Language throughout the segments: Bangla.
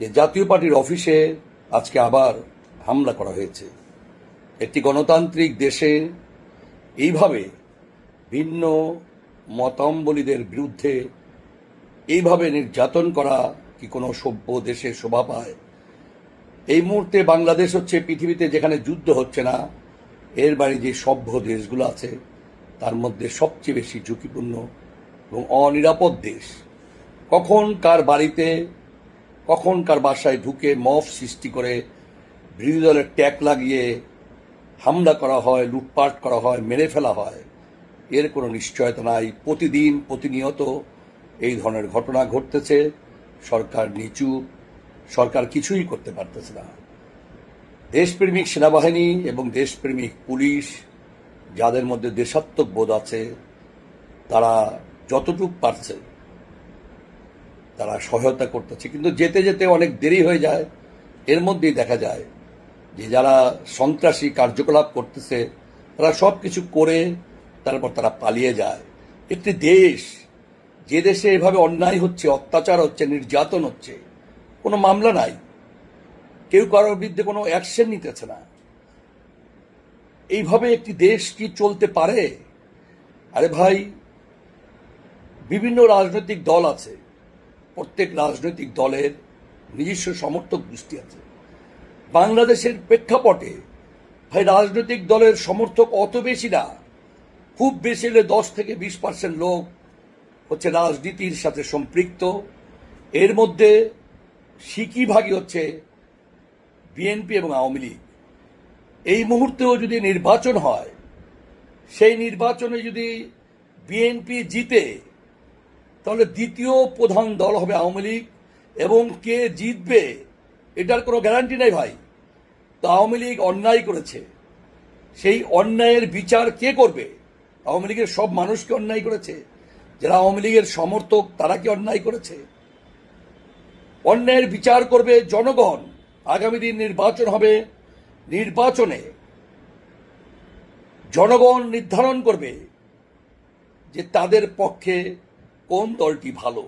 যে জাতীয় পার্টির অফিসে আজকে আবার হামলা করা হয়েছে। একটি গণতান্ত্রিক দেশে এইভাবে ভিন্ন মতাম্বলীদের বিরুদ্ধে এইভাবে নির্যাতন করা কি কোনো সভ্য দেশে শোভা পায়? এই মুহূর্তে বাংলাদেশ হচ্ছে পৃথিবীতে যেখানে যুদ্ধ হচ্ছে না, এর বাইরে যে সভ্য দেশগুলো আছে, তার মধ্যে সবচেয়ে বেশি ঝুঁকিপূর্ণ এবং অনিরাপদ দেশ। কখন কার বাড়িতে কখন কার বাসায় ঢুকে মফ সৃষ্টি করে বিরোধী দলের ট্যাগ লাগিয়ে হামলা করা হয়, লুটপাট করা হয়, মেরে ফেলা হয়, এর কোনো নিশ্চয়তা নাই। প্রতিদিন প্রতিনিয়ত এই ধরনের ঘটনা ঘটতেছে। সরকার নিচু, সরকার কিছুই করতে পারতেছে না। দেশপ্রেমিক সেনাবাহিনী এবং দেশপ্রেমিক পুলিশ যাদের মধ্যে দেশাত্মক বোধ আছে, তারা যতটুক পারছে তারা সহায়তা করতেছে। কিন্তু যেতে যেতে অনেক দেরি হয়ে যায়। এর মধ্যেই দেখা যায় যে যারা সন্ত্রাসী কার্যকলাপ করতেছে, তারা সব কিছু করে তারপর তারা পালিয়ে যায়। একটি দেশ, যে দেশে এভাবে অন্যায় হচ্ছে, অত্যাচার হচ্ছে, নির্যাতন হচ্ছে, কোনো মামলা নাই। কেউ কারোর বিরুদ্ধে কোনো অ্যাকশন নিতেছে না। এইভাবে একটি দেশ কি চলতে পারে? আরে ভাই, বিভিন্ন রাজনৈতিক দল আছে প্রত্যেক রাজনৈতিক দলের নিজস্ব সমর্থক গোষ্ঠী আছে। বাংলাদেশের প্রেক্ষাপটে ভাই, রাজনৈতিক দলের সমর্থক অত বেশি না। খুব বেশি হলে দশ থেকে বিশ পার্সেন্ট লোক হচ্ছে রাজনীতির সাথে সম্পৃক্ত। এর মধ্যে সিকি ভাগই হচ্ছে বিএনপি এবং আওয়ামী লীগ। এই মুহূর্তেও যদি নির্বাচন হয়, সেই নির্বাচনে যদি বিএনপি জিতে তাহলে দ্বিতীয় প্রধান দল হবে আওয়ামী লীগ, এবং কে জিতবে এটার কোনো গ্যারান্টি নেই ভাই। তো আওয়ামী লীগ অন্যায় করেছে। সেই অন্যায়ের বিচার কে করবে? আওয়ামী লীগের সব মানুষকে অন্যায় করেছে। যারা আওয়ামী লীগের সমর্থক, তারা কি অন্যায় করেছে? অন্যায়ের বিচার করবে জনগণ। আগামী দিন নির্বাচন হবে। নির্বাচনে জনগণ নির্ধারণ করবে যে তাদের পক্ষে কোন দলটি ভালো?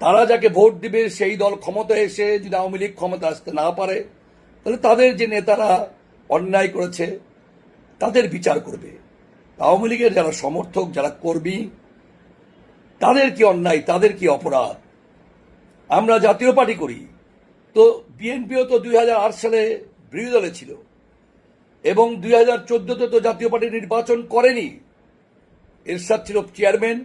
তারা যাকে ভোট দিবে, সেই দল ক্ষমতায় এসে যদি আওয়ামী লীগ ক্ষমতা আসতে না পারে, তাহলে তাদের যে নেতারা অন্যায় করেছে, তাদের বিচার করবে। আওয়ামী লীগের যারা সমর্থক, যারা কর্মী, তাদের কি অন্যায়, তাদের কি অপরাধ? আমরা জাতীয় পার্টি করি। তো বিএনপিও তো দুই হাজার আট সালে বিরোধী দলে ছিল। এবং দুই হাজার চোদ্দতে তো জাতীয় পার্টি নির্বাচন করেনি। এরশাদ ছিল চেয়ারম্যান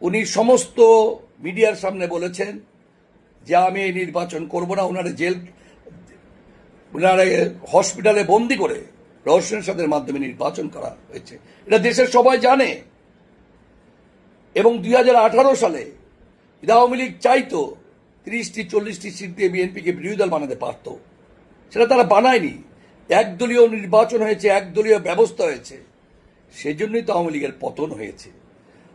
উনি সমস্ত মিডিয়ার সামনে বলেছেন যে আমি এই নির্বাচন করব না। ওনারা জেল ওনারা হসপিটালে বন্দি করে রহস্যের সাথে মাধ্যমে নির্বাচন করা হয়েছে। এটা দেশের সবাই জানে। এবং দুই হাজার আঠারো সালে যদি আওয়ামী লীগ চাইতো, তিরিশটি, চল্লিশটি সিট দিয়ে বিএনপিকে বিরোধী দল বানাতে পারত। সেটা তারা বানায়নি। একদলীয় নির্বাচন হয়েছে, একদলীয় ব্যবস্থা হয়েছে। সেজন্যই তো আওয়ামী লীগের পতন হয়েছে।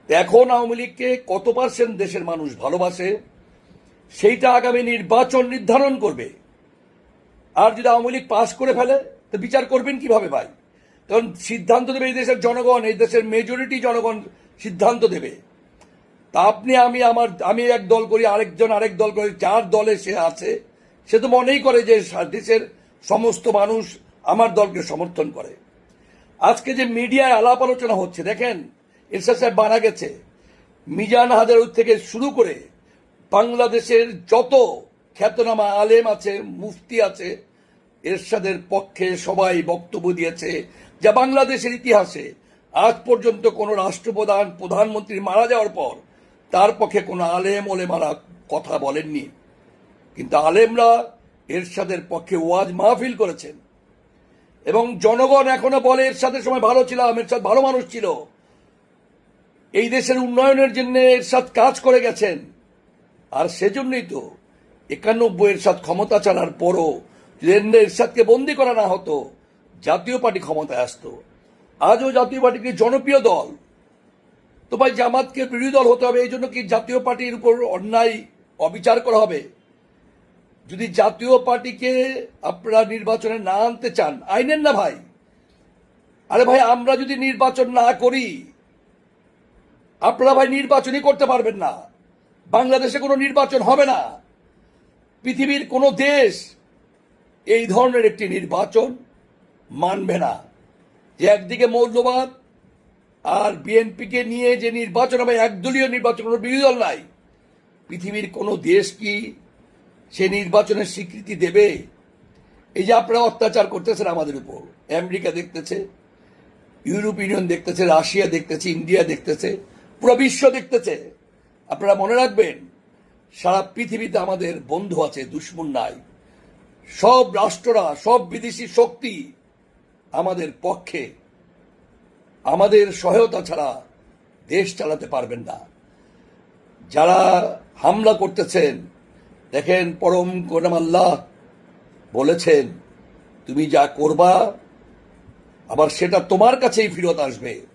এখন আওয়ামী লীগকে কত পার্সেন্ট দেশের মানুষ ভালোবাসে, সেইটা আগামী নির্বাচন নির্ধারণ করবে। আর যদি আওয়ামী লীগ পাশ করে ফেলে, তো বিচার করবেন কীভাবে ভাই? কারণ সিদ্ধান্ত দেবে এই দেশের জনগণ, এই দেশের মেজরিটি জনগণ সিদ্ধান্ত দেবে। তা আপনি, আমি, আমার, আমি এক দল করি, আরেকজন আরেক দল করি, যার দলে সে আছে, সে তো মনেই করে যে দেশের সমস্ত মানুষ আমার দলকে সমর্থন করে। আজকে যে মিডিয়ায় আলাপ আলোচনা হচ্ছে, দেখেন এরশাদ সাহেব মারা গেছে। মিজান হাজারুর থেকে শুরু করে বাংলাদেশের যত খ্যাতনামা আলেম আছে, মুফতি আছে, এরশাদের পক্ষে সবাই বক্তব্য দিয়েছে যা বাংলাদেশের ইতিহাসে আজ পর্যন্ত কোনো রাষ্ট্রপ্রধান, প্রধানমন্ত্রী মারা যাওয়ার পর তার পক্ষে কোনো আলেম ওলেমারা কথা বলেননি। কিন্তু আলেমরা এরশাদের পক্ষে ওয়াজ মাহফিল করেছেন। এবং জনগণ এখনও বলে, এরশাদের সময় ভালো ছিলাম এরশাদ ভালো মানুষ ছিল। এই দেশের উন্নয়নের জন্য এরশাদ কাজ করে গেছেন। আর সেজন্যই তো একানব্বই এরশাদ ক্ষমতা চালার পরও যদি এরশাদকে বন্দি করা না হতো, জাতীয় পার্টি ক্ষমতায় আসতো। আজও জাতীয় পার্টি কি জনপ্রিয় দল? তো ভাই জামাতকে বিরোধী দল হতে হবে এই জন্য কি জাতীয় পার্টির উপর অন্যায় অবিচার করা হবে? যদি জাতীয় পার্টিকে আপনারা নির্বাচনে না আনতে চান, আইনেন না ভাই। আরে ভাই, আমরা যদি নির্বাচন না করি আপনারা ভাই নির্বাচনই করতে পারবেন না। বাংলাদেশে কোনো নির্বাচন হবে না। পৃথিবীর কোনো দেশ এই ধরনের একটি নির্বাচন মানবে না। যে একদিকে মৌলবাদ আর বিএনপিকে নিয়ে যে নির্বাচন হবে, একদলীয় নির্বাচন কোনো বিরোধী দল নাই। পৃথিবীর কোনো দেশ কি সে নির্বাচনের স্বীকৃতি দেবে? এই যে আপনারা অত্যাচার করতেছেন আমাদের উপর। আমেরিকা দেখতেছে, ইউরোপ ইউনিয়ন দেখতেছে, রাশিয়া দেখতেছে, ইন্ডিয়া দেখতেছে। পুরো বিশ্ব দেখতেছে। আপনারা মনে রাখবেন, সারা পৃথিবীতে আমাদের বন্ধু আছে, দুশ্মন নাই। সব রাষ্ট্ররা, সব বিদেশি শক্তি আমাদের পক্ষে। আমাদের সহায়তা ছাড়া দেশ চালাতে পারবেন না। যারা হামলা করতেছেন, দেখেন পরম করম আল্লাহ বলেছেন, তুমি যা করবা, আবার সেটা তোমার কাছেই ফেরত আসবে।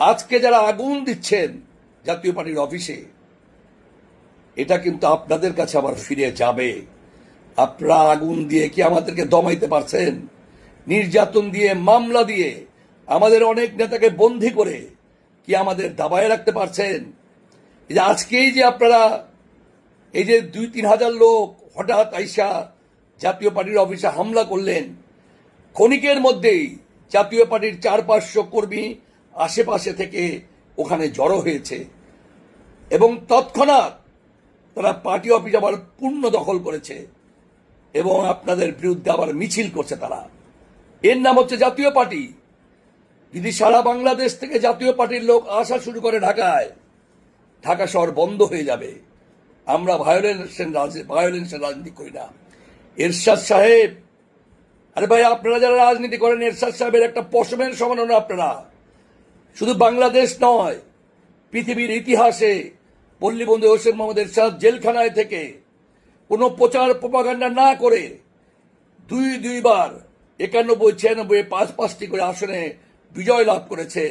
আজকে যারা আগুন দিচ্ছেন জাতীয় পার্টির অফিসে, এটা কিন্তু আপনাদের কাছে আবার ফিরে যাবে। আপনারা আগুন দিয়ে কি আমাদেরকে দমাইতে পারছেন? নির্যাতন দিয়ে, মামলা দিয়ে আমাদের অনেক নেতাকে বন্দি করে কি আমাদের দাবায় রাখতে পারছেন? যে আজকেই যে আপনারা এই যে দুই তিন হাজার লোক হঠাৎ আইসা জাতীয় পার্টির অফিসে হামলা করলেন, ক্ষণিকের মধ্যেই জাতীয় পার্টির চার পাঁচশো কর্মী আশেপাশে থেকে ওখানে জড়ো হয়েছে এবং তৎক্ষণাৎ তারা পার্টি অফিস আবার পূর্ণ দখল করেছে এবং আপনাদের বিরুদ্ধে আবার মিছিল করছে তারা। এর নাম হচ্ছে জাতীয় পার্টি। যদি সারা বাংলাদেশ থেকে জাতীয় পার্টির লোক আসা শুরু করে ঢাকায়, ঢাকা শহর বন্ধ হয়ে যাবে। আমরা ভায়োলেন্সের ভায়োলেন্সের রাজনীতি করি না। এরশাদ সাহেব, আরে ভাই, আপনারা যারা রাজনীতি করেন, এরশাদ সাহেবের একটা পশমের সমান আপনারা। শুধু বাংলাদেশ নয়, পৃথিবীর ইতিহাসে পল্লীবন্ধু হোসেন মোহাম্মদ এরশাদ জেলখানায় থেকে কোনো প্রচার প্রপাগান্ডা না করে দুই দুইবার একানব্বই, ছিয়ানব্বই পাঁচ পাঁচটি করে আসনে বিজয় লাভ করেছে।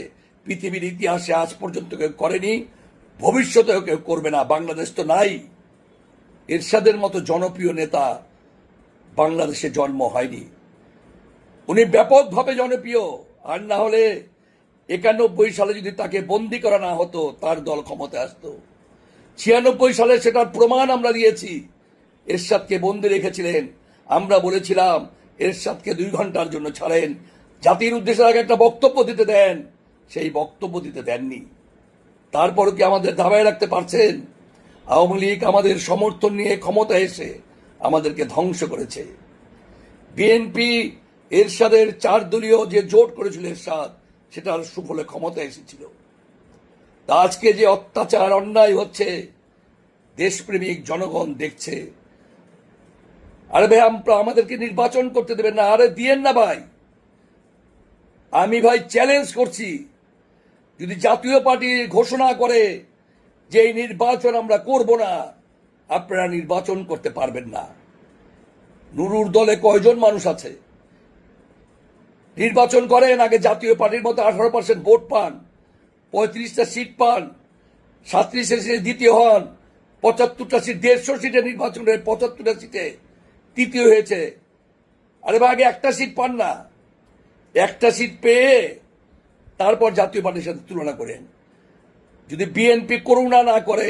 পৃথিবীর ইতিহাসে আজ পর্যন্ত কেউ করেনি, ভবিষ্যতেও কেউ করবে না, বাংলাদেশ তো নাই। এরশাদের মতো জনপ্রিয় নেতা বাংলাদেশে জন্ম হয়নি। উনি ব্যাপকভাবে জনপ্রিয়, আর না হলে একানব্বই সালে যদি তাকে বন্দি করা না হতো, তার দল ক্ষমতায় আসতো। ছিয়ানব্বই সালে সেটার প্রমাণ আমরা দিয়েছি। এরশাদকে বন্দি রেখেছিলেন। আমরা বলেছিলাম, এরশাদকে দুই ঘণ্টার জন্য ছাড়েন। জাতির উদ্দেশ্যে আগে একটা বক্তব্য দিতে দেন। সেই বক্তব্য দিতে দেননি। তারপরও কি আমাদের দাবায় রাখতে পারছেন? আওয়ামী লীগ আমাদের সমর্থন নিয়ে ক্ষমতা এসে আমাদেরকে ধ্বংস করেছে। বিএনপি, এরশাদের চার দলীয় যে জোট করেছিল এরশাদ সেটার সুফলে ক্ষমতা এসেছিল। তা আজকে যে অত্যাচার, অন্যায় হচ্ছে, দেশপ্রেমিক জনগণ দেখছে। আরে ভাই আমাদেরকে নির্বাচন করতে দেবেন না। আরে দিয়েন না ভাই। আমি ভাই চ্যালেঞ্জ করছি। যদি জাতীয় পার্টি ঘোষণা করে যে এই নির্বাচন আমরা করব না, আপনারা নির্বাচন করতে পারবেন না। নুরুর দলে কয়জন মানুষ আছে? নির্বাচন করেন, আগে জাতীয় পার্টির মতো আঠারো পার্সেন্ট ভোট পান, পঁয়ত্রিশটা সিট পান সাতত্রিশে সিটে দ্বিতীয় হন, পঁচাত্তরটা সিট দেড়শো সিটে নির্বাচন হয়ে পঁচাত্তরটা সিটে তৃতীয় হয়েছে। আরে ভাই, আগে একটা সিট পান না। একটা সিট পেয়ে তারপর জাতীয় পার্টির সাথে তুলনা করেন। যদি বিএনপি করুণা না করে,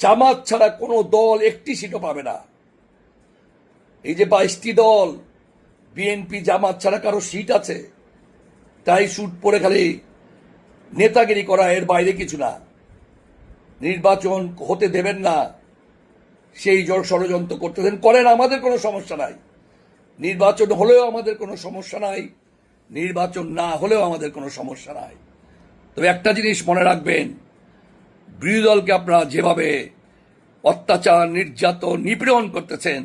জামাত ছাড়া কোনো দল একটি সিটও পাবে না। এই যে বাইশটি দল বিএনপি জামাত ছাড়া কারও সিট আছে। তাই সুট পরে খালি নেতাগিরি করা এর বাইরে কিছু না। নির্বাচন হতে দেবেন না, সেই জল ষড়যন্ত্র করতেছেন। করেন, আমাদের কোনো সমস্যা নাই। নির্বাচন হলেও আমাদের কোনো সমস্যা নাই। নির্বাচন না হলেও আমাদের কোনো সমস্যা নাই। তবে একটা জিনিস মনে রাখবেন বিরোধী দলকে আপনারা যেভাবে অত্যাচার, নির্যাতন, নিপীড়ন করতেছেন,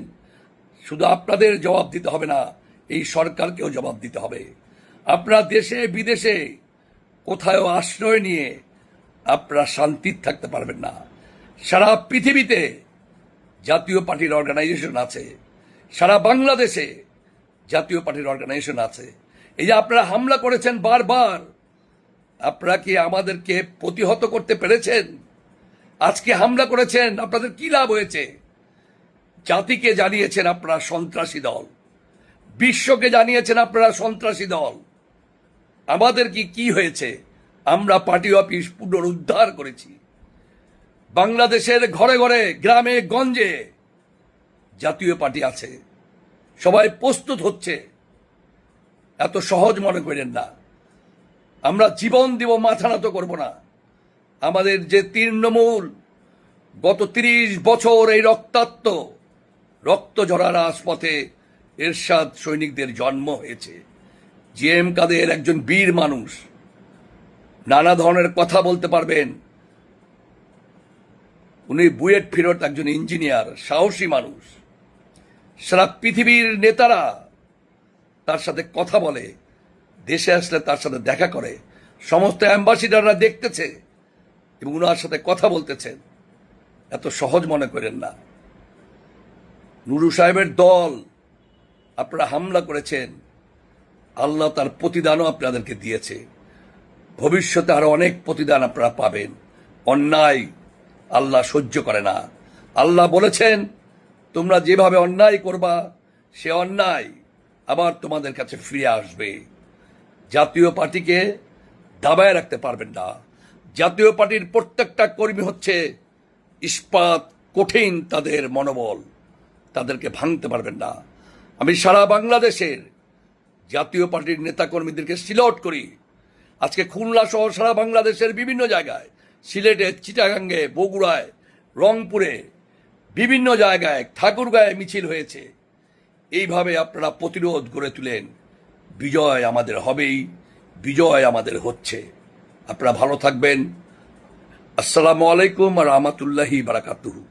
শুধু আপনাদের জবাব দিতে হবে না। এই সরকারকেও জবাব দিতে হবে। আপনারা দেশে, বিদেশে কোথাও আশ্রয় নিয়ে আপনারা শান্তির থাকতে পারবেন না। সারা পৃথিবীতে জাতীয় পার্টির অর্গানাইজেশন আছে। সারা বাংলাদেশে জাতীয় পার্টির অর্গানাইজেশন আছে। এই যে আপনারা হামলা করেছেন বারবার, আপনারা কি আমাদেরকে প্রতিহত করতে পেরেছেন? আজকে হামলা করেছেন, আপনাদের কি লাভ হয়েছে? জাতিকে জানিয়েছেন আপনারা সন্ত্রাসী দল। বিশ্বকে জানিয়েছেন আপনারা সন্ত্রাসী দল। আমাদের কি কি হয়েছে? আমরা পার্টি অফিস পুনরুদ্ধার করেছি। বাংলাদেশের ঘরে ঘরে, গ্রামে, গঞ্জে জাতীয় পার্টি আছে। সবাই প্রস্তুত হচ্ছে। এত সহজ মনে করেন না। আমরা জীবন দিব, মাথা নত করব না। আমাদের যে তৃণমূল, গত তিরিশ বছর এই রক্তাক্ত, রক্ত ঝরা রাজপথে এরশাদ সৈনিকদের জন্ম হয়েছে। জি এম কাদের একজন বীর মানুষ। নানা ধরনের কথা বলতে পারবেন। উনি বুয়েট ফিরত একজন ইঞ্জিনিয়ার, সাহসী মানুষ। সারা পৃথিবীর নেতারা তার সাথে কথা বলে, দেশে আসলে তার সাথে দেখা করে। সমস্ত অ্যাম্বাসিডাররা দেখতেছে এবং উনার সাথে কথা বলতেছেন। এত সহজ মনে করেন না। নুরু সাহেবের দল আপনারা হামলা করেছেন, আল্লাহ তার প্রতিদানও আপনাদেরকে দিয়েছে। ভবিষ্যতে আরও অনেক প্রতিদান আপনারা পাবেন। অন্যায় আল্লাহ সহ্য করে না। আল্লাহ বলেছেন, তোমরা যেভাবে অন্যায় করবা, সে অন্যায় আবার তোমাদের কাছে ফিরে আসবে। জাতীয় পার্টিকে দাবায় রাখতে পারবেন না। জাতীয় পার্টির প্রত্যেকটা কর্মী হচ্ছে ইস্পাত, কঠিন তাদের মনোবল। তাদেরকে ভাঙতে পারবেন না। আমি সারা বাংলাদেশের জাতীয় পার্টির নেতাকর্মীদেরকে সিলট করি। আজকে খুলনা সহ সারা বাংলাদেশের বিভিন্ন জায়গায়, সিলেটে, চিটাগাঙ্গে, বগুড়ায়, রংপুরে, বিভিন্ন জায়গায় ঠাকুরগাঁয়ে মিছিল হয়েছে। এইভাবে আপনারা প্রতিরোধ গড়ে তুলেন। বিজয় আমাদের হবেই, বিজয় আমাদের হচ্ছে। আপনারা ভালো থাকবেন। আসসালামু আলাইকুম রহমতুল্লাহি বারাকাতুহু।